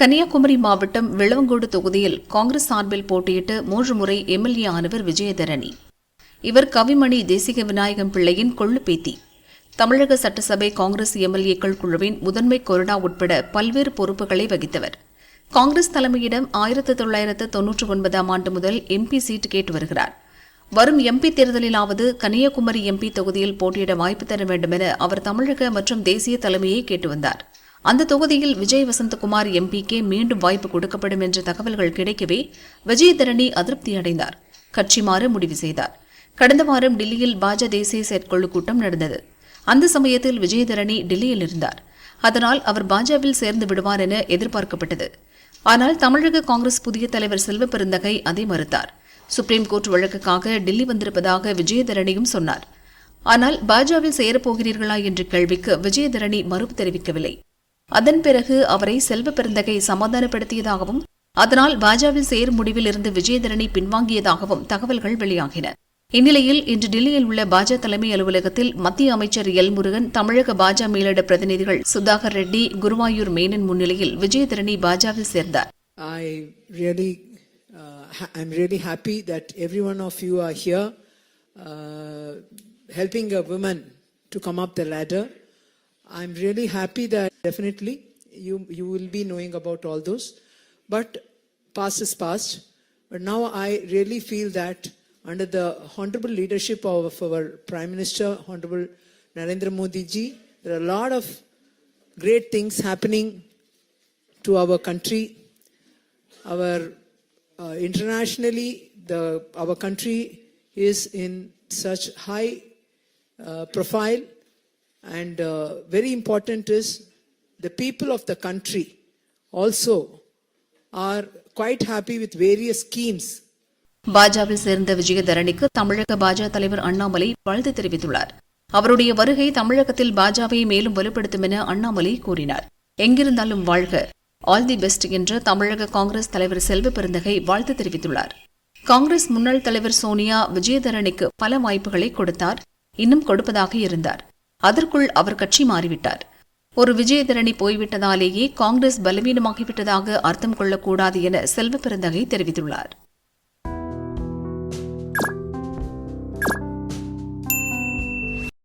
கன்னியாகுமரி மாவட்டம் விளவங்கோடு தொகுதியில் காங்கிரஸ் சார்பில் போட்டியிட்டு மூன்று முறை எம்எல்ஏ ஆனவர் விஜயதரணி. இவர் கவிமணி தேசிக விநாயகம் பிள்ளையின் கொள்ளுப்பேத்தி. தமிழக சட்டசபை காங்கிரஸ் எம்எல்ஏக்கள் குழுவின் முதன்மை கொறடா உட்பட பல்வேறு பொறுப்புகளை வகித்தவர். காங்கிரஸ் தலைமையிடம் ஆயிரத்து தொள்ளாயிரத்து தொன்னூற்று ஒன்பதாம் ஆண்டு முதல் எம்பி சீட் கேட்டு வருகிறார். வரும் எம்பி தேர்தலிலாவது கன்னியாகுமரி எம்பி தொகுதியில் போட்டியிட வாய்ப்பு தர வேண்டுமென அவர் தமிழக மற்றும் தேசிய தலைமையை கேட்டு வந்தார். அந்த தொகுதியில் விஜய் வசந்தகுமார் எம்பிக்கே மீண்டும் வாய்ப்பு கொடுக்கப்படும் என்ற தகவல்கள் கிடைக்கவே விஜயதரணி அதிருப்தி அடைந்தார். கட்சி மாற முடிவு செய்தார். கடந்த வாரம் டில்லியில் பாஜ தேசிய செயற்குழு கூட்டம் நடந்தது. அந்த சமயத்தில் விஜயதரணி டில்லியில் இருந்தார். அதனால் அவர் பாஜவில் சேர்ந்து விடுவார் என எதிர்பார்க்கப்பட்டது. ஆனால் தமிழக காங்கிரஸ் புதிய தலைவர் செல்வ பெருந்தகை அதை மறுத்தார். சுப்ரீம் கோர்ட் வழக்குக்காக டில்லி வந்திருப்பதாக விஜயதரணியும் சொன்னார். ஆனால் பாஜவில் சேரப்போகிறீர்களா என்ற கேள்விக்கு விஜயதரணி மறுப்பு தெரிவிக்கவில்லை. அதன் பிறகு அவரை செல்வ பெருந்தகை சமாதானப்படுத்தியதாகவும் அதனால் பாஜவில் சேர் முடிவில் இருந்து விஜயதரணி பின்வாங்கியதாகவும் தகவல்கள் வெளியாகின. இந்நிலையில் இன்று டெல்லியில் உள்ள பாஜ தலைமை அலுவலகத்தில் மத்திய அமைச்சர் எல். முருகன் தமிழக பாஜ மேலிட பிரதிநிதிகள் சுதாகர் ரெட்டி குருவாயூர் மேனன் முன்னிலையில் விஜயதரணி பாஜவில் சேர்ந்தார். I really, uh, ha- I'm really happy that every one of you are here uh, helping a woman to come up the ladder. I'm really happy that definitely you, you will be knowing about all those. But past is past. But now I really feel that under the honorable leadership of our Prime Minister, Honorable Narendra Modi ji, there are a lot of great things happening to our country our uh, internationally the our country is in such high uh, profile and uh, very important is the people of the country also are quite happy with various schemes. சேர்ந்த விஜயதரணிக்கு தமிழக பாஜக தலைவர் அண்ணாமலை வாழ்த்து தெரிவித்துள்ளார். அவருடைய வருகை தமிழகத்தில் பாஜாவை மேலும் வலுப்படுத்தும் என அண்ணாமலை கூறினார். எங்கிருந்தாலும் வாழ்க. ஆல் தி பெஸ்ட் என்ற தமிழக காங்கிரஸ் தலைவர் செல்வ பெருந்தகை வாழ்த்து தெரிவித்துள்ளார். காங்கிரஸ் முன்னாள் தலைவர் சோனியா விஜயதரணிக்கு பல வாய்ப்புகளை கொடுத்தார். இன்னும் கொடுப்பதாக இருந்தார். அதற்குள் அவர் கட்சி மாறிவிட்டார். ஒரு விஜயதரணி போய்விட்டதாலேயே காங்கிரஸ் பலவீனமாகிவிட்டதாக அர்த்தம் கொள்ளக்கூடாது என செல்வ பெருந்தகை தெரிவித்துள்ளார்.